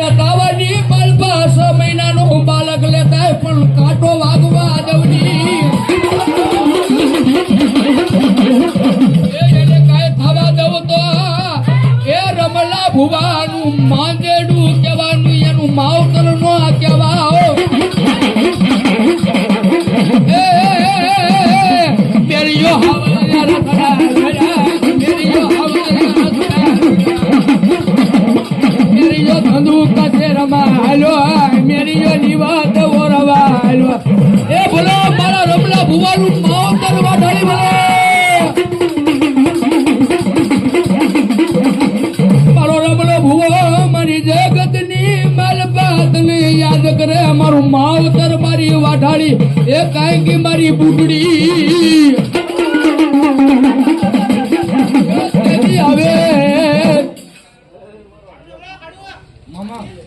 અરે તાવાની બાલપા છ મહિનાનો બાળક લેતા પણ કાંટો વાગવા દવની એને કાંઈ થવા દઉં તો એ રમલા ભુવાનું માંજેડું કરે માલ માવતર મારી વાઢાળી એ કાંઈ મારી બુગડી હવે